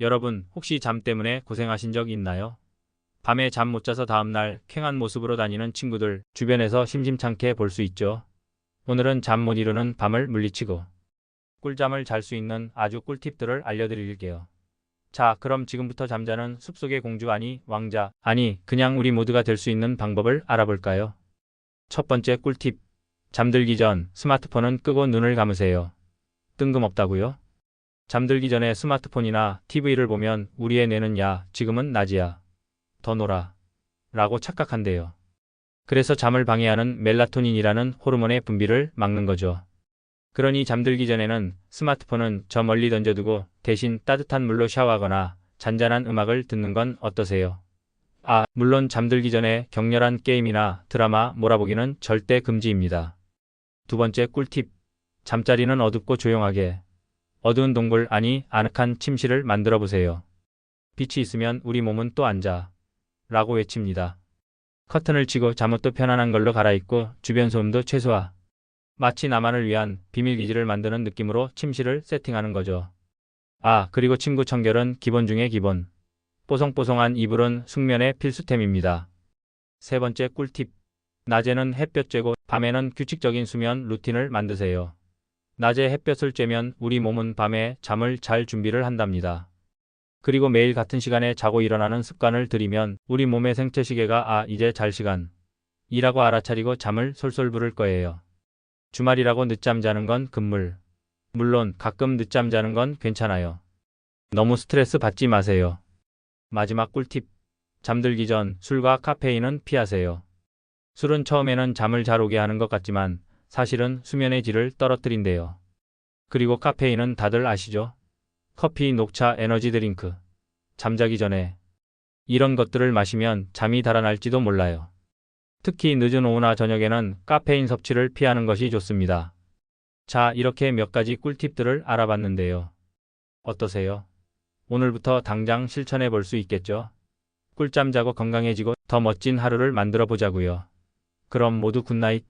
여러분, 혹시 잠 때문에 고생하신 적 있나요? 밤에 잠 못 자서 다음날 쾌한 모습으로 다니는 친구들 주변에서 심심찮게 볼 수 있죠. 오늘은 잠 못 이루는 밤을 물리치고 꿀잠을 잘 수 있는 아주 꿀팁들을 알려드릴게요. 자, 그럼 지금부터 잠자는 숲속의 공주 아니 왕자 아니 그냥 우리 모두가 될 수 있는 방법을 알아볼까요? 첫 번째 꿀팁. 잠들기 전 스마트폰은 끄고 눈을 감으세요. 뜬금없다고요? 잠들기 전에 스마트폰이나 TV를 보면 우리의 뇌는 야, 지금은 낮이야. 더 놀아. 라고 착각한대요. 그래서 잠을 방해하는 멜라토닌이라는 호르몬의 분비를 막는 거죠. 그러니 잠들기 전에는 스마트폰은 저 멀리 던져두고 대신 따뜻한 물로 샤워하거나 잔잔한 음악을 듣는 건 어떠세요? 아, 물론 잠들기 전에 격렬한 게임이나 드라마 몰아보기는 절대 금지입니다. 두 번째 꿀팁. 잠자리는 어둡고 조용하게. 어두운 동굴 아니 아늑한 침실을 만들어 보세요. 빛이 있으면 우리 몸은 또 앉아. 라고 외칩니다. 커튼을 치고 잠옷도 편안한 걸로 갈아입고 주변 소음도 최소화. 마치 나만을 위한 비밀 기지를 만드는 느낌으로 침실을 세팅하는 거죠. 아, 그리고 친구 청결은 기본 중의 기본. 뽀송뽀송한 이불은 숙면의 필수템입니다. 세 번째 꿀팁. 낮에는 햇볕 쬐고 밤에는 규칙적인 수면 루틴을 만드세요. 낮에 햇볕을 쬐면 우리 몸은 밤에 잠을 잘 준비를 한답니다. 그리고 매일 같은 시간에 자고 일어나는 습관을 들이면 우리 몸의 생체 시계가 아, 이제 잘 시간. 이라고 알아차리고 잠을 솔솔 부를 거예요. 주말이라고 늦잠 자는 건 금물. 물론 가끔 늦잠 자는 건 괜찮아요. 너무 스트레스 받지 마세요. 마지막 꿀팁. 잠들기 전 술과 카페인은 피하세요. 술은 처음에는 잠을 잘 오게 하는 것 같지만 사실은 수면의 질을 떨어뜨린대요. 그리고 카페인은 다들 아시죠? 커피, 녹차, 에너지 드링크. 잠자기 전에 이런 것들을 마시면 잠이 달아날지도 몰라요. 특히 늦은 오후나 저녁에는 카페인 섭취를 피하는 것이 좋습니다. 자, 이렇게 몇 가지 꿀팁들을 알아봤는데요. 어떠세요? 오늘부터 당장 실천해 볼 수 있겠죠? 꿀잠 자고 건강해지고 더 멋진 하루를 만들어 보자고요. 그럼 모두 굿나잇.